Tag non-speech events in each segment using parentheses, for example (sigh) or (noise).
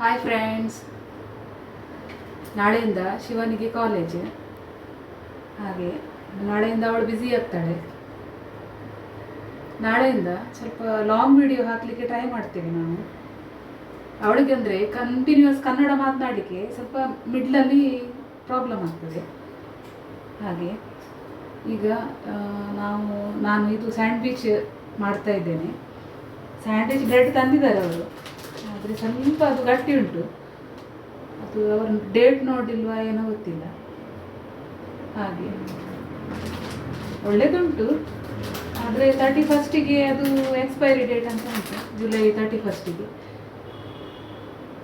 Hi friends ನಾಳೆಯಿಂದ ಶಿವನಿಗೆ college ಹಾಗೆ ನಾಳೆಯಿಂದ ಅವಳು ಬ್ಯುಸಿ ಆಗ್ತಾಳೆ. ನಾಳೆಯಿಂದ ಸ್ವಲ್ಪ ಲಾಂಗ್ ವಿಡಿಯೋ ಹಾಕಲಿಕ್ಕೆ ಟ್ರೈ ಮಾಡ್ತೇವೆ ನಾನು ಅವಳಿಗೆ ಅಂದರೆ ಕಂಟಿನ್ಯೂಸ್ ಕನ್ನಡ ಮಾತನಾಡಲಿಕ್ಕೆ ಸ್ವಲ್ಪ ಮಿಡ್ಲಲ್ಲಿ ಪ್ರಾಬ್ಲಮ್ ಆಗ್ತದೆ. ಹಾಗೆ ಈಗ ನಾವು, ನಾನು ಇದು ಸ್ಯಾಂಡ್ವಿಚ್ ಮಾಡ್ತಾ ಇದ್ದೇನೆ. ಸ್ಯಾಂಡ್ವಿಚ್ ಬ್ರೆಡ್ ತಂದಿದ್ದಾರೆ ಅವರು. ಆದರೆ ಸ್ವಲ್ಪ ಅದು ಗಟ್ಟಿ ಉಂಟು. ಅದು ಅವರು ಡೇಟ್ ನೋಡಿಲ್ವಾ ಏನೋ ಗೊತ್ತಿಲ್ಲ. ಹಾಗೆ. ಒಳ್ಳೆಯದುಂಟು ಆದರೆ ತರ್ಟಿ ಫಸ್ಟಿಗೆ ಅದು ಎಕ್ಸ್ಪೈರಿ ಡೇಟ್ ಅಂತ ಉಂಟು ಜುಲೈ ತರ್ಟಿ ಫಸ್ಟಿಗೆ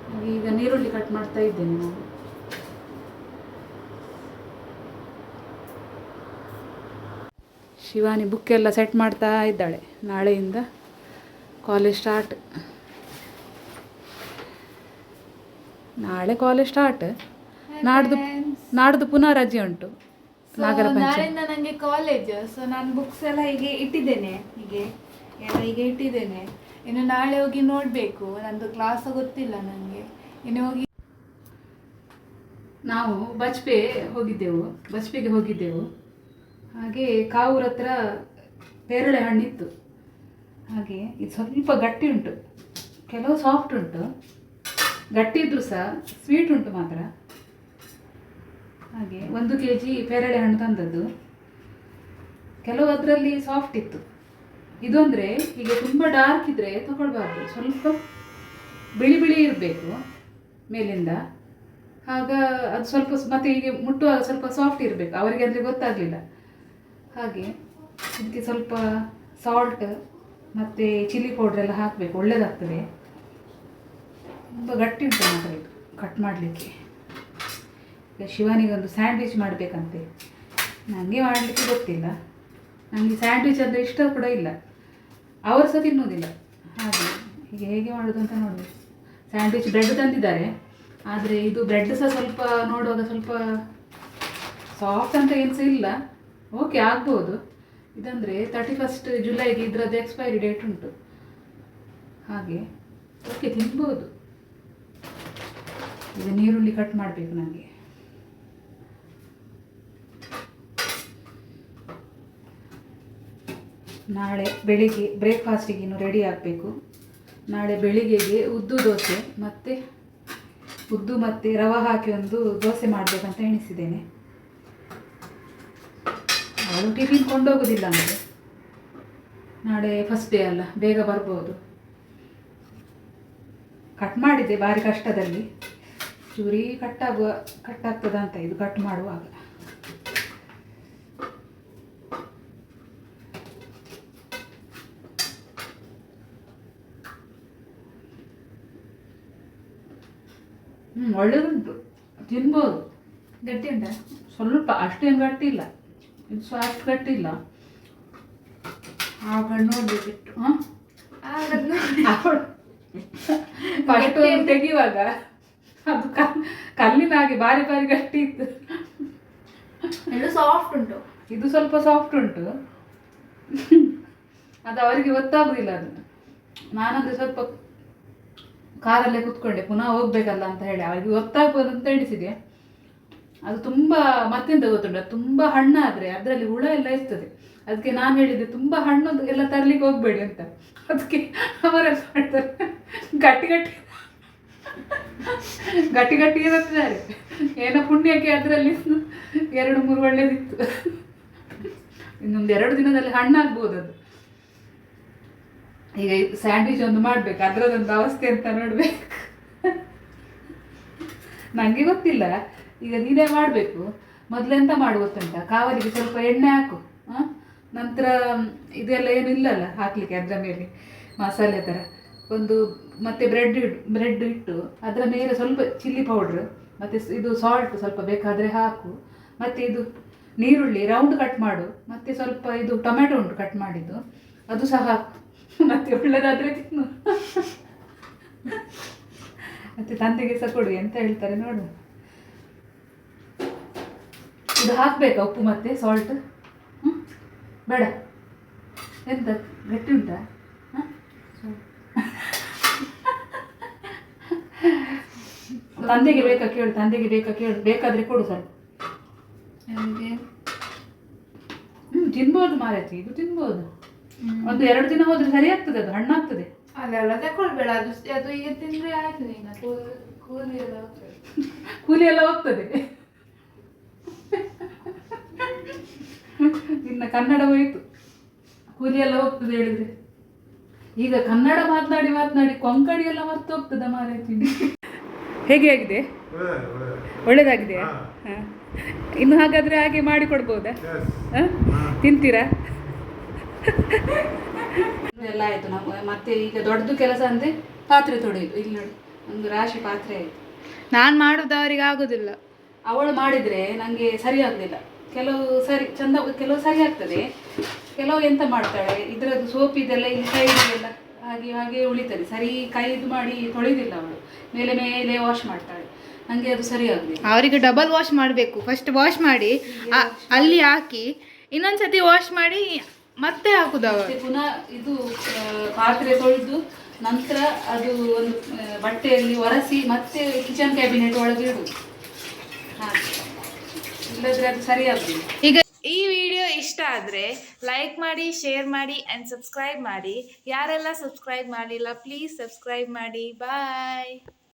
ಹಾಗೆ ಈಗ ನೀರುಳ್ಳಿ ಕಟ್ ಮಾಡ್ತಾ ಇದ್ದೇನೆ ನಾನು. ಶಿವಾನಿ ಬುಕ್ ಎಲ್ಲ ಸೆಟ್ ಮಾಡ್ತಾ ಇದ್ದಾಳೆ. ನಾಳೆಯಿಂದ ಕಾಲೇಜ್ ಸ್ಟಾರ್ಟ್ ನಾಳೆ ಕಾಲೇಜ್ ಸ್ಟಾರ್ಟ್ ನಾಡ್ದು ನಾಡ್ದು ಪುನಃ ರಜೆ ಉಂಟು. ನಾಗರ ನಾಳೆಯಿಂದ ನನಗೆ ಕಾಲೇಜ್ ಸೊ ನಾನು ಬುಕ್ಸ್ ಎಲ್ಲ ಹೀಗೆ ಇಟ್ಟಿದ್ದೇನೆ. ಹೀಗೆ ಎಲ್ಲ ಹೀಗೆ ಇಟ್ಟಿದ್ದೇನೆ. ಇನ್ನು ನಾಳೆ ಹೋಗಿ ನೋಡಬೇಕು. ನಂದು ಕ್ಲಾಸ್ ಗೊತ್ತಿಲ್ಲ ನನಗೆ ಇನ್ನು ಹೋಗಿ ನಾವು ಬಜ್ಪೆ ಹೋಗಿದ್ದೆವು. ಬಜ್ಪೆಗೆ ಹೋಗಿದ್ದೆವು. ಹಾಗೆ ಕಾವೂರ ಹತ್ರ ಪೇರಳೆ ಹಣ್ಣಿತ್ತು. ಹಾಗೆ ಇದು ಸ್ವಲ್ಪ ಗಟ್ಟಿ ಉಂಟು. ಕೆಲವು ಸಾಫ್ಟ್ ಉಂಟು. ಗಟ್ಟಿ ಇದ್ರು ಸಹ ಸ್ವೀಟ್ ಉಂಟು ಮಾತ್ರ. ಹಾಗೆ ಒಂದು ಕೆ ಜಿ ಪೇರಳೆ ಹಣ್ಣು ತಂದದ್ದು. ಕೆಲವು ಅದರಲ್ಲಿ ಸಾಫ್ಟ್ ಇತ್ತು. ಇದು ಹೀಗೆ ತುಂಬ ಡಾರ್ಕ್ ಇದ್ದರೆ ತಗೊಳ್ಬಾರ್ದು. ಸ್ವಲ್ಪ ಬಿಳಿ ಬಿಳಿ ಇರಬೇಕು ಮೇಲಿಂದ. ಆಗ ಅದು ಸ್ವಲ್ಪ ಮತ್ತೆ ಹೀಗೆ ಮುಟ್ಟುವಾಗ ಸ್ವಲ್ಪ ಸಾಫ್ಟ್ ಇರಬೇಕು. ಅವರಿಗೆ ಅಂದರೆ ಗೊತ್ತಾಗಲಿಲ್ಲ. ಹಾಗೆ ಇದಕ್ಕೆ ಸ್ವಲ್ಪ ಸಾಲ್ಟ್ ಮತ್ತು ಚಿಲ್ಲಿ ಪೌಡ್ರೆಲ್ಲ ಹಾಕಬೇಕು. ಒಳ್ಳೆಯದಾಗ್ತದೆ ತುಂಬ ಗಟ್ಟಿ ಉಂಟು ಮಾತ್ರ ಇದು ಕಟ್ ಮಾಡಲಿಕ್ಕೆ. ಈಗ ಶಿವನಿಗೊಂದು ಸ್ಯಾಂಡ್ವಿಚ್ ಮಾಡಬೇಕಂತೆ. ನನಗೆ ಮಾಡಲಿಕ್ಕೆ ಗೊತ್ತಿಲ್ಲ. ನನಗೆ ಸ್ಯಾಂಡ್ವಿಚ್ ಅಂದರೆ ಇಷ್ಟ ಕೂಡ ಇಲ್ಲ. ಅವರು ಸಹ ತಿನ್ನೋದಿಲ್ಲ ಹಾಗೆ ಈಗ ಹೇಗೆ ಮಾಡೋದು ಅಂತ ನೋಡಿ ಸ್ಯಾಂಡ್ವಿಚ್ ಬ್ರೆಡ್ ತಂದಿದ್ದಾರೆ. ಆದರೆ ಇದು ಬ್ರೆಡ್ ಸಹ ಸ್ವಲ್ಪ ನೋಡುವಾಗ ಸ್ವಲ್ಪ ಸಾಫ್ಟ್ ಅಂತ ಏನು ಸಹ ಇಲ್ಲ. ಓಕೆ ಆಗ್ಬೋದು. ಇದಂದರೆ ತರ್ಟಿ ಫಸ್ಟ್ ಜುಲೈಗೆ ಇದರದ್ದು ಎಕ್ಸ್ಪೈರಿ ಡೇಟ್ ಉಂಟು. ಹಾಗೆ ಓಕೆ ತಿನ್ಬೋದು. ಈಗ ನೀರುಳ್ಳಿ ಕಟ್ ಮಾಡಬೇಕು ನನಗೆ ನಾಳೆ ಬೆಳಿಗ್ಗೆ ಬ್ರೇಕ್ಫಾಸ್ಟಿಗೇನು ರೆಡಿ ಆಗಬೇಕು. ನಾಳೆ ಬೆಳಿಗ್ಗೆಗೆ ಉದ್ದು ದೋಸೆ ಮತ್ತು ಉದ್ದು ಮತ್ತು ರವೆ ಹಾಕಿ ಒಂದು ದೋಸೆ ಮಾಡಬೇಕಂತ ಎಣಿಸಿದ್ದೇನೆ. ಅವಳು ಟಿಫಿನ್ ಕೊಂಡೋಗೋದಿಲ್ಲ ಅಂದರೆ ನಾಳೆ ಫಸ್ಟ್ ಡೇ ಅಲ್ಲ, ಬೇಗ ಬರ್ಬೋದು. ಕಟ್ ಮಾಡಿದೆ ಭಾರಿ ಕಷ್ಟದಲ್ಲಿ. ಚೂರಿ ಕಟ್ಟಾಗುವ ಕಟ್ಟಾಗ್ತದ ಅಂತ ಇದು ಕಟ್ ಮಾಡುವಾಗ. ಹ್ಞೂ ಒಳ್ಳೇದುಂಟು. ತಿನ್ಬೋದು. ಗಟ್ಟಿ ಉಂಟಾ? ಸ್ವಲ್ಪ ಅಷ್ಟೇನು ಗಟ್ಟಿ ಇಲ್ಲ ಇದು ಸ್ವಲ್ಪ ಅಷ್ಟು ಗಟ್ಟಿ ಇಲ್ಲ ಆಗ ಹ್ಮ್ ಹಾಂ? ಫಸ್ಟ್ ತೆಗಿಯುವಾಗ ಅದು ಕಲ್ಲಿನ ಹಾಗೆ ಬಾರಿ ಬಾರಿ ಗಟ್ಟಿ ಇತ್ತು ಇದು ಸಾಫ್ಟ್ ಉಂಟು. ಇದು ಸ್ವಲ್ಪ ಸಾಫ್ಟ್ ಉಂಟು. ಅದು ಅವರಿಗೆ ಗೊತ್ತಾಗುದಿಲ್ಲ ಅದು. ನಾನಂದ್ರೆ ಸ್ವಲ್ಪ ಕಾರಲ್ಲೇ ಕುತ್ಕೊಂಡೆ ಪುನಃ ಹೋಗ್ಬೇಕಲ್ಲ ಅಂತ ಹೇಳಿ ಅವರಿಗೆ ಗೊತ್ತಾಗ್ಬೋದು ಅಂತ ಎಣಿಸಿದೆ ಅದು ತುಂಬ ಮತ್ತೆಂತ ಗೊತ್ತುಂಟು? ಅದು ತುಂಬ ಹಣ್ಣಾದರೆ ಅದರಲ್ಲಿ ಹುಳ ಎಲ್ಲ ಇರ್ತದೆ. ಅದಕ್ಕೆ ನಾನು ಹೇಳಿದ್ದೆ ತುಂಬ ಹಣ್ಣು ಎಲ್ಲ ತರಲಿಕ್ಕೆ ಹೋಗಬೇಡಿ ಅಂತ. ಅದಕ್ಕೆ ಅವರೆಲ್ಲ ಮಾಡ್ತಾರೆ. ಗಟ್ಟಿ ಗಟ್ಟಿ ಗಟ್ಟಿ ಗಟ್ಟಿ ಬರ್ತಿದ್ದಾರೆ ಏನೋ ಪುಣ್ಯಕ್ಕೆ ಅದರಲ್ಲಿ ಎರಡು ಮೂರು ಒಳ್ಳೇದಿತ್ತು. ಇನ್ನೊಂದು ಎರಡು ದಿನದಲ್ಲಿ ಹಣ್ಣಾಗ್ಬೋದು ಅದು. ಈಗ ಸ್ಯಾಂಡ್ವಿಚ್ ಒಂದು ಮಾಡ್ಬೇಕು ಅದರದೊಂದು ಅವಸ್ಥೆ ಅಂತ ನೋಡ್ಬೇಕು. ನನಗೆ ಗೊತ್ತಿಲ್ಲ. ಈಗ ನೀನೇ ಮಾಡಬೇಕು. ಮೊದಲೆಂತ ಮಾಡು ಗೊತ್ತುಂಟ ಕಾವಲಿಗೆ ಸ್ವಲ್ಪ ಎಣ್ಣೆ ಹಾಕು? ನಂತರ ಇದೆಲ್ಲ ಏನಿಲ್ಲಲ್ಲ ಹಾಕಲಿಕ್ಕೆ ಅದರ ಮೇಲೆ ಮಸಾಲೆ ಥರ ಒಂದು ಮತ್ತೆ ಬ್ರೆಡ್ ಬ್ರೆಡ್ ಇಟ್ಟು ಅದರ ಮೇಲೆ ಸ್ವಲ್ಪ ಚಿಲ್ಲಿ ಪೌಡ್ರ್ ಮತ್ತು ಇದು ಸಾಲ್ಟ್ ಸ್ವಲ್ಪ ಬೇಕಾದರೆ ಹಾಕು. ಮತ್ತು ಇದು ನೀರುಳ್ಳಿ ರೌಂಡ್ ಕಟ್ ಮಾಡು. ಮತ್ತು ಸ್ವಲ್ಪ ಇದು ಟೊಮೆಟೊ ಉಂಟು ಕಟ್ ಮಾಡಿದ್ದು. ಅದು ಸಹ ಹಾಕು. (laughs) ಮತ್ತೆ ಒಳ್ಳೆಯದಾದರೆ ತಿನ್ನು. (laughs) ಮತ್ತು ತಂದೆಗೆ ಸಹ ಕೊಡು. ಎಂತ ಹೇಳ್ತಾರೆ ನೋಡು. ಇದು ಹಾಕ್ಬೇಕಾ ಉಪ್ಪು ಮತ್ತೆ ಸಾಲ್ಟ್ ಹ್ಞೂ ಬೇಡ. ಎಂತ? ಗಟ್ಟಿ ಉಂಟಾ ಹಾಂ ತಂದೆಗೆ ಬೇಕಾ ಕೇಳು ತಂದೆಗೆ ಬೇಕಾ ಕೇಳು ಬೇಕಾದ್ರೆ ಕೊಡು ಸರ್. ನನಗೆ ಹ್ಮ್ ತಿನ್ಬೋದು ಮಾರಾಯ್ತಿ ಇದು ತಿನ್ಬೋದು. ಒಂದು ಎರಡು ದಿನ ಹೋದ್ರೆ ಸರಿ ಆಗ್ತದೆ ಅದು ಹಣ್ಣಾಗ್ತದೆ. ಅದೆಲ್ಲ ತಕೊಳ್ಬೇಡ ಅದು ಅದು ಈಗ ತಿಂದ್ರೆ ಆಯ್ತು ಈಗ ಕೂಲಿ ಎಲ್ಲ ಹೋಗ್ತದೆ. ಕೂಲಿ ಎಲ್ಲ ಹೋಗ್ತದೆ. ನಿನ್ನ ಕನ್ನಡ ಹೋಯ್ತು. ಕೂಲಿ ಎಲ್ಲ ಹೋಗ್ತದೆ ಹೇಳಿದ್ರೆ. ಈಗ ಕನ್ನಡ ಮಾತನಾಡಿ ಮಾತನಾಡಿ ಕೊಂಕಣಿ ಎಲ್ಲ ಮರ್ತು ಹೋಗ್ತದ ಮಾರಾಯ್ತಿ ಹೇಗೆ ಆಗಿದೆ? ಒಳ್ಳೇದಾಗಿದೆಯಾ? ಹಾ. ಇನ್ನು ಹಾಗಾದ್ರೆ ಹಾಗೆ ಮಾಡಿ ಕೊಡ್ಬೋದಾ? ಹಾ? ತಿಂತೀರಾ? ಎಲ್ಲ ಆಯ್ತು ನಾವು. ಮತ್ತೆ ಈಗ ದೊಡ್ಡದು ಕೆಲಸ ಅಂದ್ರೆ ಪಾತ್ರೆ ತೊಡೆಯುದು ಇಲ್ಲಿ ನೋಡಿ ಒಂದು ರಾಶಿ ಪಾತ್ರೆ ಆಯ್ತು. ನಾನ್ ಮಾಡುದು ಅವರಿಗೆ ಆಗುದಿಲ್ಲ. ಅವಳು ಮಾಡಿದ್ರೆ ನನಗೆ ಸರಿ ಆಗುದಿಲ್ಲ ಕೆಲವು ಸರಿ ಚಂದ ಕೆಲವು ಸರಿ ಆಗ್ತದೆ. ಕೆಲವು ಎಂತ ಮಾಡ್ತಾಳೆ? ಇದರದ್ದು ಸೋಪ್ ಇದೆಲ್ಲ ಇಲ್ಲಿ ಕೈಗೆಲ್ಲ ಹಾಗೆ ಹಾಗೆ ಉಳಿತದೆ. ಸರಿ ಕೈ ಇದು ಮಾಡಿ ತೊಳೆದಿಲ್ಲ ಅವಳು. ಮೇಲೆ ಮೇಲೆ ವಾಶ್ ಮಾಡ್ತಾಳೆ. ನಂಗೆ ಅದು ಸರಿ ಆಗಲಿಲ್ಲ. ಅವರಿಗೆ ಡಬಲ್ ವಾಶ್ ಮಾಡಬೇಕು. ಫಸ್ಟ್ ವಾಶ್ ಮಾಡಿ ಅಲ್ಲಿ ಹಾಕಿ ಇನ್ನೊಂದ್ಸತಿ ವಾಶ್ ಮಾಡಿ ಮತ್ತೆ ಹಾಕುದು ಅವರು ಪುನಃ ಇದು ಪಾತ್ರೆ ತೊಳೆದು ನಂತರ ಅದು ಒಂದು ಬಟ್ಟೆಯಲ್ಲಿ ಒರೆಸಿ ಮತ್ತೆ ಕಿಚನ್ ಕ್ಯಾಬಿನೆಟ್ ಒಳಗೆ ಇಡುದು. ಹಾ ಇಲ್ಲದ್ರೆ ಅದು ಸರಿ ಆಗುದಿಲ್ಲ ಈಗ ಇಷ್ಟ ಆದರೆ ಲೈಕ್ ಮಾಡಿ ಶೇರ್ ಮಾಡಿ ಆ್ಯಂಡ್ ಸಬ್ಸ್ಕ್ರೈಬ್ ಮಾಡಿ. ಯಾರೆಲ್ಲ ಸಬ್ಸ್ಕ್ರೈಬ್ ಮಾಡಿಲ್ಲ ಪ್ಲೀಸ್ ಸಬ್ಸ್ಕ್ರೈಬ್ ಮಾಡಿ. ಬಾಯ್